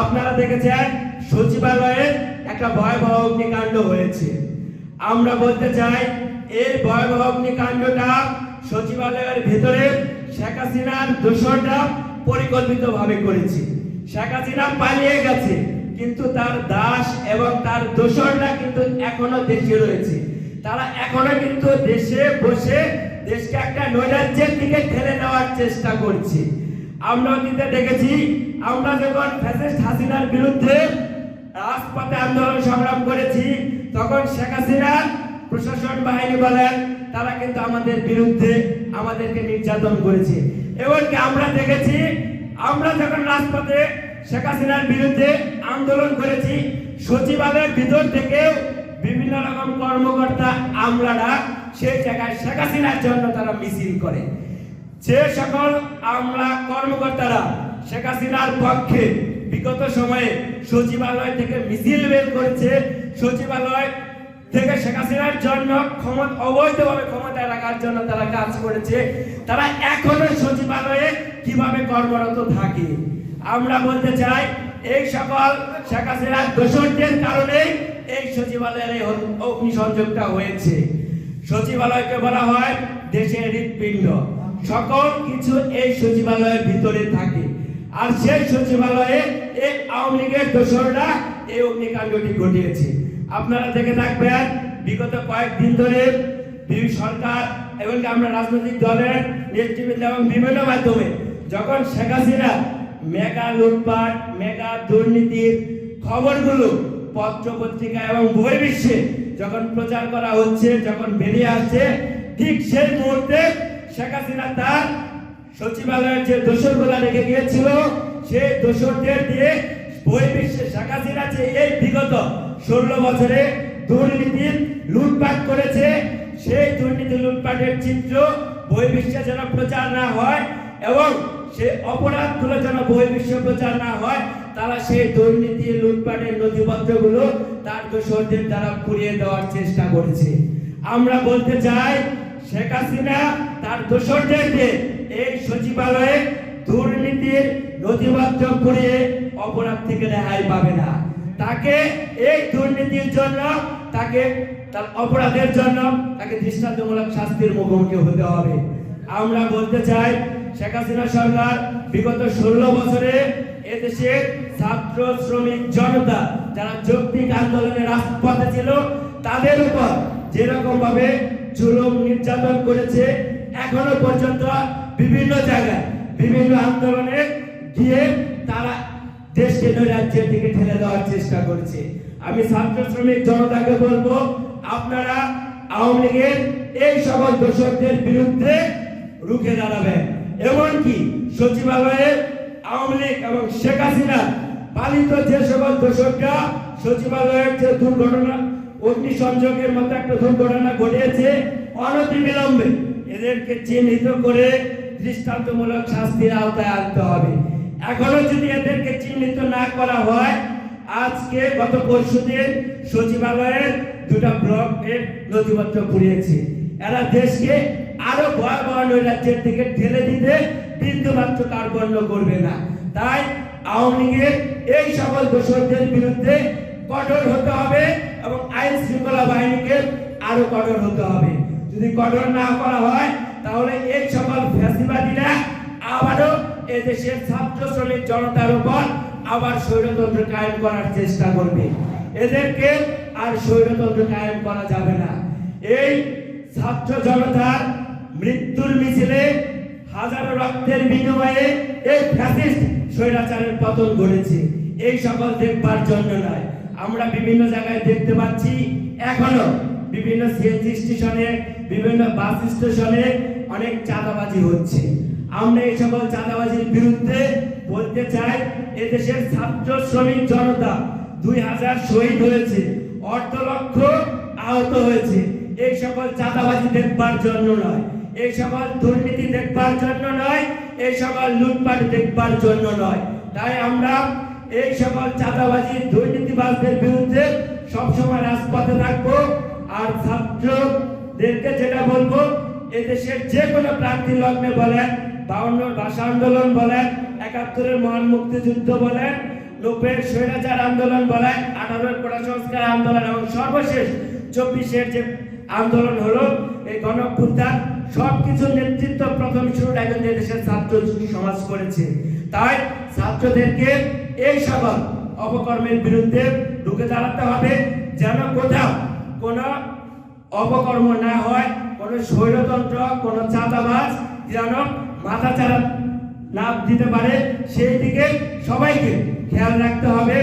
আপনারা দেখেছেন সচিবালয়ে একটা ভয়াবহ অগ্নিকাণ্ড হয়েছে। আমরা বলতে চাই, এই ভয়াবহ অগ্নিকাণ্ডটা সচিবালয়ের ভেতরে শেখ হাসিনার দোষরটা পরিকল্পিতভাবে করেছে। শেখ হাসিনা পালিয়ে গেছে, কিন্তু তার দাস এবং তার দোসররা কিন্তু এখনও দেশে রয়েছে। তারা এখনও কিন্তু দেশে বসে দেশকে একটা নৈরাজ্যের দিকে ঠেলে নেওয়ার চেষ্টা করছে। আমরা অতীতে দেখেছি আমরা যখন ফ্যাসিস্ট হাসিনার বিরুদ্ধে রাজপথে আন্দোলন সংগ্রাম করেছি, তখন শেখ হাসিনার প্রশাসন বাহিনী বলেন, তারা কিন্তু আমাদের বিরুদ্ধে আমাদেরকে নির্যাতন করেছে। এমনকি আমরা দেখেছি, আমরা যখন রাজপথে শেখ হাসিনার বিরুদ্ধে আন্দোলন করেছি, সচিবালয়ের ভিতর থেকেও বিভিন্ন রকম কর্মকর্তা আমলারা সেই জায়গায় শেখ হাসিনার জন্য তারা মিছিল করে। যে সকল আমলা কর্মকর্তারা শেখ হাসিনার পক্ষে বিগত সময়ে সচিবালয় থেকে মিছিল বের করেছে। সচিবালয় থেকে শেখ হাসিনার জন্য ক্ষমতা, অবৈধভাবে ক্ষমতায় রাখার জন্য তারা কাজ করেছে। তারা এখনও সচিবালয়ে কীভাবে কর্মরত থাকে? আমরা বলতে চাই, এই সকল শেখ হাসিনার দোষরদের কারণেই এই সচিবালয়ের এই অগ্নিসংযোগটা হয়েছে। সচিবালয়কে বলা হয় দেশের হৃৎপিণ্ড। সকল কিছু এই সচিবালয়ের ভিতরে থাকে। আর সেই সচিবালয়ে এই আওয়ামী লীগের দোসররা এই অগ্নিকাণ্ডটি ঘটিয়েছে। আপনারা দেখে থাকবেন, বিগত কয়েকদিন ধরে বিভিন্ন সরকার এবং আমরা রাজনৈতিক দলের নেতৃবৃন্দ এবং বিভিন্ন মাধ্যমে যখন শেখ হাসিনা মেগা লুটপাট, মেগা দুর্নীতির খবরগুলো পত্র পত্রিকা এবং বই বিশ্বে যখন প্রচার করা হচ্ছে, যখন বেরিয়ে আসছে, ঠিক সেই মুহূর্তে শেখ হাসিনা তার সচিবালয়ের যে দোষরগুলা রেখে গিয়েছিল, সেই দোষরদের দিয়ে বই বিশ্বে শেখ যে এই বিগত ষোলো বছরে দুর্নীতি লুটপাট করেছে। সেই দুর্নীতি লুটপাটের চিত্র বই বিশ্বে যেন প্রচার না হয় এবং সেই অপরাধগুলো যেন বই বিশ্ব প্রচার না হয়, তারা সেই দুর্নীতি লুটপাটের নথিপত্রগুলো তার দোষরদের দ্বারা পুড়িয়ে দেওয়ার চেষ্টা করেছে। আমরা বলতে চাই, শেখ হাসিনা তার দোষরদেরকে এই সচিবালয়ে দুর্নীতির নথিপত্র পুড়িয়ে অপরাধ থেকে রেহাই পাবে না। তাকে এই দুর্নীতির জন্য, তাকে তার অপরাধের জন্য তাকে দৃষ্টান্তমূলক শাস্তির মুখোমুখি হতে হবে। আমরা বলতে চাই, শেখ হাসিনা সরকার বিগত ষোলো বছরে এদেশের ছাত্র, শ্রমিক, জনতা যারা যৌক্তিক আন্দোলনে রাজপথে ছিল, তাদের উপর যেরকম ভাবে জুলুম নির্যাতন করেছে, এখনও পর্যন্ত বিভিন্ন জায়গায় বিভিন্ন আন্দোলনে গিয়ে তারা দেশকে নৈরাজ্যের দিকে ঠেলে দেওয়ার চেষ্টা করছে। আমি ছাত্র শ্রমিক জনতাকে বলব, আপনারা আওয়ামী লীগের এই সকল দোষকদের বিরুদ্ধে রুখে দাঁড়াবেন। এমনকি সচিবালয়ে আওয়ামী লীগ এবং শেখ হাসিনা পালিত যে সকল দোষকরা সচিবালয়ের যে দুর্ঘটনা, অগ্নিসংযোগের মতো একটা দুর্ঘটনা ঘটিয়েছে, অনতিবিলম্বে এদেরকে চিহ্নিত করে দৃষ্টান্তমূলক শাস্তির আওতায় আনতে হবে। এখনও যদি এদেরকে চিহ্নিত না করা হয়, আজকে গত পরশুদিন সচিবালয়ের দুটা ব্লকের নথিপত্র পুড়িয়েছে। এরা দেশকে আরও ভয়াবহ নৈরাজ্যের দিকে ঠেলে দিতে বিন্দু মাত্র কার্পণ্য করবে না। তাই আওয়ামী লীগের এই সকল দোষরদের বিরুদ্ধে কঠোর হতে হবে এবং আইন শৃঙ্খলা বাহিনীকে আরও কঠোর হতে হবে। যদি কঠোর না করা হয় তাহলে এই সকল ফ্যাসিবাদীরা আবারও এদেশের ছাত্র শ্রমিক জনতার উপর আবার স্বৈরতন্ত্র কায়েম করার চেষ্টা করবে। এদেরকে আর স্বৈরতন্ত্র কায়েম করা যাবে না। এই ছাত্র জনতার মৃত্যুর মিছিলে হাজারো রক্তের বিনিময়ে এই ফ্যাসিস্ট স্বৈরাচারের পতন ঘটেছে। এই সকল দেখবার জন্য নয়। আমরা বিভিন্ন জায়গায় দেখতে পাচ্ছি, এখনও বিভিন্ন সিএনজি স্টেশনে, বিভিন্ন বাস স্টেশনে অনেক চাঁদাবাজি হচ্ছে। আমরা এই সকল চাঁদাবাজির বিরুদ্ধে বলতে চাই, এদেশের ছাত্র শ্রমিক জনতা দুই হাজার শহীদ হয়েছে, অর্ধ লক্ষ আহত হয়েছে। এই সকল চাঁদাবাজি দেখবার জন্য নয়, এই সকল দুর্নীতি দেখবার জন্য নয়, এই সকল লুটপাট দেখবার জন্য নয়। তাই আমরা এই সকল চাঁদাবাজি, দুর্নীতিবাজদের বিরুদ্ধে সবসময় রাজপথে থাকব। আর ছাত্রদেরকে যেটা বলব এদেশের যে কোনো প্রান্তি লগ্নে বলেন বাউন্ন ভাষা আন্দোলন বলেন, একাত্তরের মহান মুক্তিযুদ্ধ বলেন, নব্বইয়ের স্বৈরাচার আন্দোলন বলেন, আঠারোর কোটা সংস্কার আন্দোলন এবং সর্বশেষ চব্বিশের যে আন্দোলন হলো, এই গণঅভ্যুত্থান সবকিছুর নেতৃত্ব প্রথম শুরুটা কিন্তু দেশের ছাত্র সমাজ করেছে। তাই ছাত্রদেরকে এই সকল অপকর্মের বিরুদ্ধে ঢুকে দাঁড়াতে হবে, যেন কোথাও কোনো অপকর্ম না হয় কোনো স্বৈরতন্ত্র, কোনো চাঁদাবাজ যেন মাথা চারা লাভ দিতে পারে সেই দিকে সবাইকে খেয়াল রাখতে হবে।